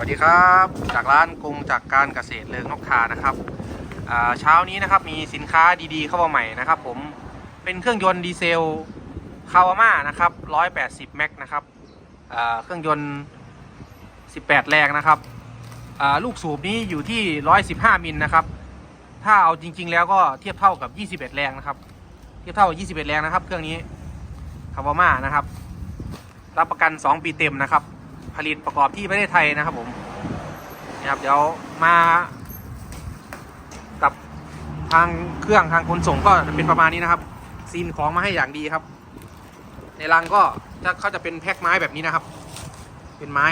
วัสดีครับ จากร้านกรุงจากการเกษตรเลิงนกทานะครับเช้านี้นะครับมีสินค้าดีๆเข้ามาใหม่นะครับ ผมเป็นเครื่องยนต์ดีเซลคาวาม่านะครับ 180 แม็กนะครับเครื่องยนต์ 18 แรงนะครับลูกสูบนี้อยู่ที่ 115 มิลนะครับ ถ้าเอาจริง ๆ แล้วก็เทียบเท่ากับ 21 แรงนะครับ เทียบเท่ากับ21 แรงนะครับ เครื่องนี้คาวาม่านะครับ รับประกัน 2 ปีเต็มนะครับ ผลิตประกอบที่ประเทศไทยนะครับผมนะครับเดี๋ยวมากับทางเครื่องทางขนส่งก็จะเป็นประมาณนี้นะครับ ซีนของมาให้อย่างดีครับ ในรังก็จะเขาจะเป็นแพ็คไม้แบบนี้นะครับ เป็นไม้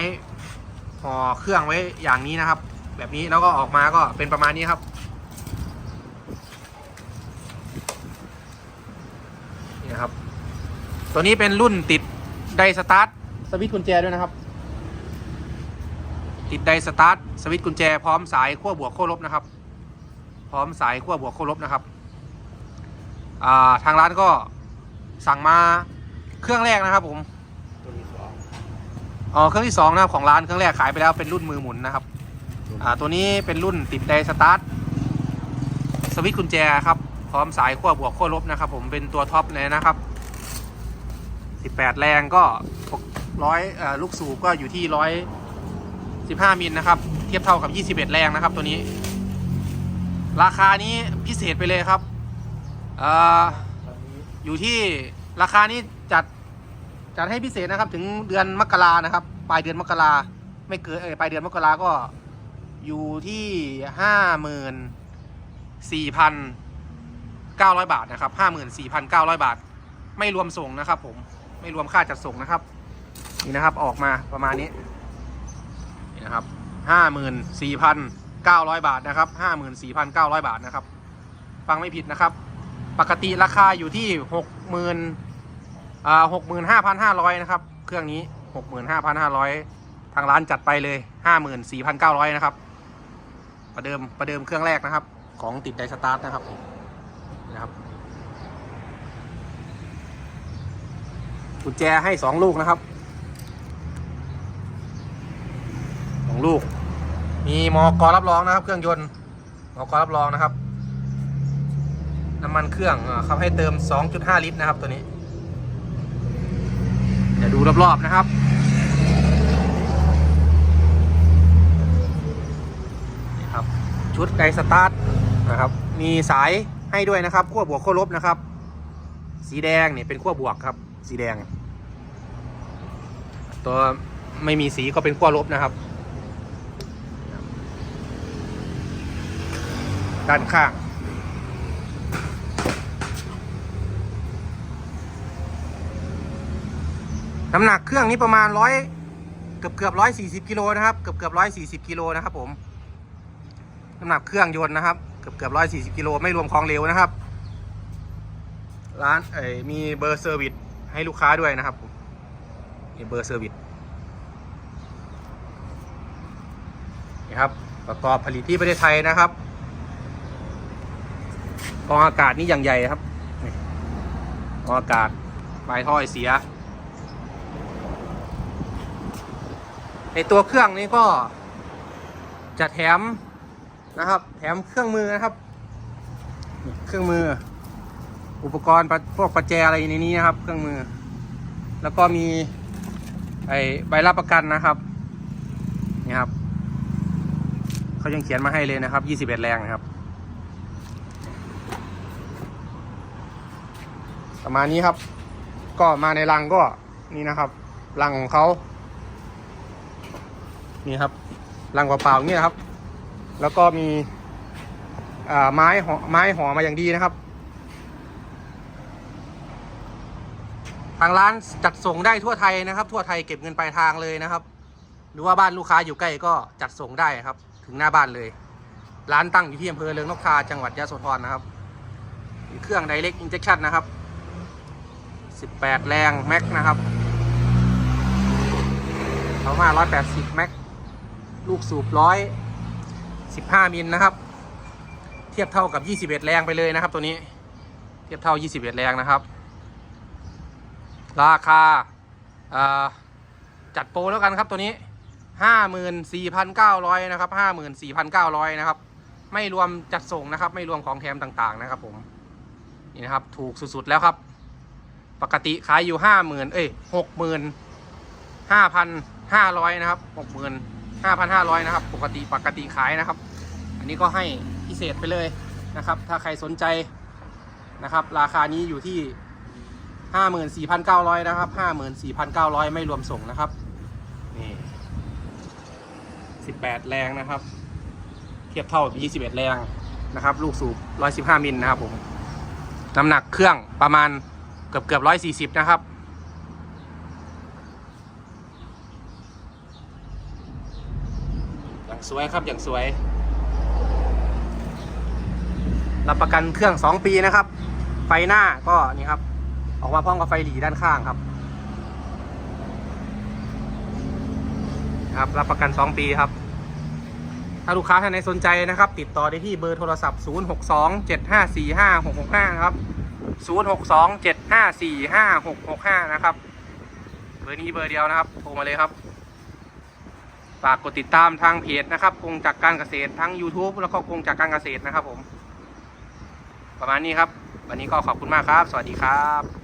ห่อเครื่องไว้อย่างนี้นะครับ แบบนี้แล้วก็ออกมาก็เป็นประมาณนี้ครับนี่นะครับ ตัวนี้เป็นรุ่นติดไดสตาร์ทสวิตช์กุญแจด้วยนะครับ ติดไดสตาร์ทสวิตช์กุญแจพร้อมสายขั้วบวกขั้วลบนะครับ พร้อมสายขั้วบวกขั้วลบนะครับาทางร้านก็สั่งมาเครื่องแรกนะครับผมอ๋อเครื่องที่สองนะครับของร้านเครื่องแรกขายไปแล้วเป็นรุ่นมือหมุนนะครับอ่าตัวนี้เป็นรุ่นติดไดสตาร์ทสวิตช์กุญแจครับพร้อมสายขั้วบวกขั้วลบนะครับ ผมเป็นตัวท็อปเลยนะครับ18 แรงก็ร้อยลูกสูบก็อยู่ที่ร้อย 15 มิลนะครับ เทียบเท่ากับ 21 แรงนะครับ ตัวนี้ ราคานี้พิเศษไปเลยครับออยู่ที่ราคานี้จัดจัดให้พิเศษนะครับ ถึงเดือนมกรานะครับ ปลายเดือนมกราไม่เกินปลายเดือนมกราก็อยู่ที่ห้าหมื่นสี่พันเก้าร้อยบาทนะครับห้าหมื่นสี่พันเก้าร้อยบาท ไม่รวมส่งนะครับ ผมไม่รวมค่าจัดส่งนะครับ นี่นะครับออกมาประมาณนี้ นะครับห้าหมื่นสี่พันเก้าร้อยบาทนะครับห้าหมื่นสี่พันเก้าร้อยบาทนะครับ ฟังไม่ผิดนะครับ ปกติราคาอยู่ที่หกหมื่นอ่าหกหมื่นห้าพันห้าร้อยนะครับ เครื่องนี้หกหมื่นห้าพันห้าร้อยทางร้านจัดไปเลยห้าหมื่นสี่พันเก้าร้อยนะครับประเดิมประเดิมเครื่องแรกนะครับ ของติดไดสตาร์ทนะครับนะครับกุญแจให้สองลูกนะครับ สอง ลูก มีมอกรรับรองนะครับ เครื่องยนต์มอกรรับรองนะครับ น้ำมันเครื่องเขาให้เติม 2.5 ลิตรนะครับตัวนี้ เดี๋ยวดูรอบๆนะครับนี่ครับ ชุดไกสตาร์ทนะครับ มีสายให้ด้วยนะครับขั้วบวกขั้วลบนะครับ สีแดงเนี่ยเป็นขั้วบวกครับ สีแดง ตัวไม่มีสีก็เป็นขั้วลบนะครับ ด้านข้าง น้ำหนักเครื่องนี้ประมาณร้อยเกือบเกือบร้อยสี่สิบกิโลนะครับเกือบเกือบร้อยสี่สิบกิโลนะครับผม น้ำหนักเครื่องยนต์นะครับเกือบเกือบร้อยสี่สิบกิโลไม่รวมของเหลวนะครับ ร้านเอ้ยมีเบอร์เซอร์วิสให้ลูกค้าด้วยนะครับมีเบอร์เซอร์วิสนี่ครับประกอบผลิตที่ประเทศไทยนะครับ กองอากาศนี่อย่างใหญ่ครับกองอากาศปลายท่อเสีย ในตัวเครื่องนี้ก็จะแถมนะครับ แถมเครื่องมือนะครับ เครื่องมือ อุปกรณ์พวกประแจอะไรในนี้นะครับ เครื่องมือ แล้วก็มีไอใบรับประกันนะครับนี่ครับเขายังเขียนมาให้เลยนะครับ 21 แรงนะครับ ประมาณนี้ครับ ก็มาในรังก็นี่นะครับรังของเขานี่ครับรังเปล่าๆอย่างนี้นะครับ แล้วก็มีไม้ห่อไม้ห่อมาอย่างดีนะครับ ทางร้านจัดส่งได้ทั่วไทยนะครับ ทั่วไทยเก็บเงินปลายทางเลยนะครับ หรือว่าบ้านลูกค้าอยู่ใกล้ก็จัดส่งได้ครับ ถึงหน้าบ้านเลย ร้านตั้งอยู่ที่อำเภอเรืองนกทาจังหวัดยะโสธรนะครับ เครื่อง Direct Injection นะครับ 18 แรงแม็กนะครับเขามา180 แม็ก ลูกสูบร้อย15มิลนะครับ เทียบเท่ากับ 21 แรงไปเลยนะครับ ตัวนี้ เทียบเท่า 21 แรงนะครับ ราคาาจัดโปรแล้วกันครับตัวนี้ห้าหมื่นสี่พันเก้าร้อยนะครับห้าหมื่นสี่พันเก้าร้อยนะครับ ไม่รวมจัดส่งนะครับ ไม่รวมของแถมต่างๆนะครับผม นี่นะครับ ถูกสุดๆแล้วครับ ปกติขายอยู่ห้าหมื่นเอ้ยหกหมื่นห้าพันห้าร้อยนะครับหกหมื่นห้าพันห้าร้อยนะครับ ปกติปกติขายนะครับ อันนี้ก็ให้พิเศษไปเลยนะครับ ถ้าใครสนใจนะครับ ราคานี้อยู่ที่ห้าหมื่นสี่พันเก้าร้อยนะครับห้าหมื่นสี่พันเก้าร้อยไม่รวมส่งนะครับนี่สิบแปดแรงนะครับ เทียบเท่ายี่สิบเอ็ดแรงนะครับ ลูกสูบร้อยสิบห้ามิลนะครับผมน้ำหนักเครื่องประมาณ กือบเกือบร้อยสี่สิบนะครับ อย่างสวยครับอย่างสวย รับประกันเครื่อง2ปีนะครับ ไฟหน้าก็นี่ครับ ออกมาพร้อมกับไฟหลีด้านข้างครับ ครับรับประกัน2ปีครับถ้าลูกค้าท่านไหนสนใจนะครับ ติดต่อได้ที่เบอร์โทรศัพท์ 062 7545 665 นะครับ 062 7545 665 นะครับเบอร์นี้เบอร์เดียวนะครับ โทรมาเลยครับ ฝากกดติดตามทางเพจนะครับกงจากการเกษตรทั้ง YouTube แล้วก็กงจากการเกษตรนะครับผม ประมาณนี้ครับ วันนี้ก็ขอบคุณมากครับ สวัสดีครับ